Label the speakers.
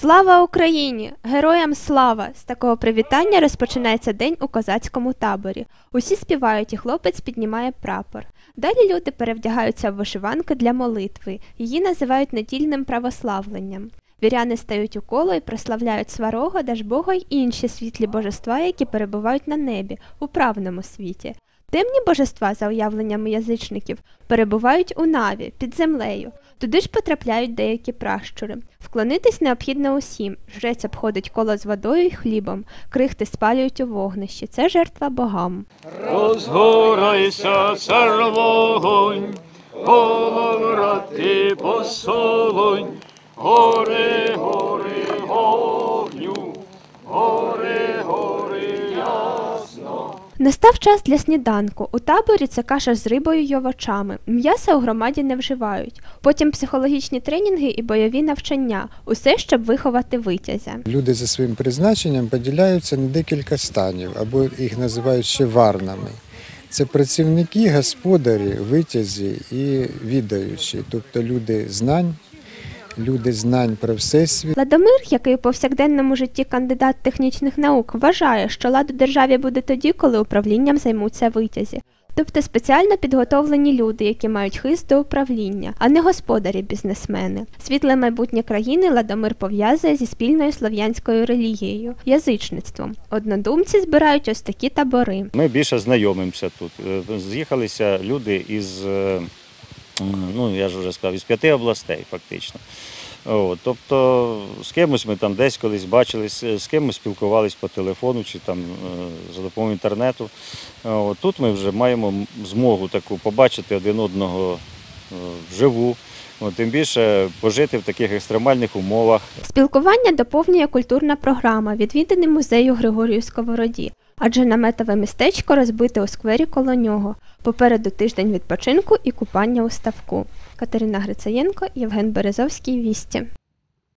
Speaker 1: Слава Україні! Героям слава! З такого привітання розпочинається день у козацькому таборі. Усі співають, і хлопець піднімає прапор. Далі люди перевдягаються в вишиванки для молитви. Її називають недільним православленням. Віряни стають у коло і прославляють сварога, Дажбога й інші світлі божества, які перебувають на небі, у правному світі. Темні божества, за уявленнями язичників, перебувають у наві, під землею. Туди ж потрапляють деякі пращури. Вклонитись необхідно усім. Жрець обходить коло з водою й хлібом, крихти спалюють у вогнищі. Це жертва богам.
Speaker 2: Розгорайся, цар вогонь, половрати посолонь, гори, гори, огню, гори, гори, ясно.
Speaker 1: Настав час для сніданку. У таборі це каша з рибою й овочами. М'яса у громаді не вживають. Потім психологічні тренінги і бойові навчання. Усе, щоб виховати витязя.
Speaker 3: Люди за своїм призначенням поділяються на декілька станів, або їх називають ще варнами. Це працівники, господарі, витязі і відаючі, тобто люди знань, люди знань про всесвіт.
Speaker 1: Ладомир, який у повсякденному житті кандидат технічних наук, вважає, що лад у державі буде тоді, коли управлінням займуться витязі. Тобто спеціально підготовлені люди, які мають хист до управління, а не господарі-бізнесмени. Світле майбутнє країни Ладомир пов'язує зі спільною слов'янською релігією, язичництвом. Однодумці збирають ось такі табори.
Speaker 2: Ми більше знайомимося тут. Е, З'їхалися люди із, е, ну я ж вже сказав, із п'яти областей фактично. От, тобто з кимось ми там десь колись бачились, з кимось спілкувались по телефону чи там е, за допомогою інтернету. От, тут ми вже маємо змогу таку побачити один одного е, вживу. Тим більше пожити в таких екстремальних умовах.
Speaker 1: Спілкування доповнює культурна програма, відвіданий музею Григорію Сковороді, адже наметове містечко розбите у сквері коло нього. Попереду тиждень відпочинку і купання у ставку. Катерина Грицаєнко, Євген Березовський, Вісті.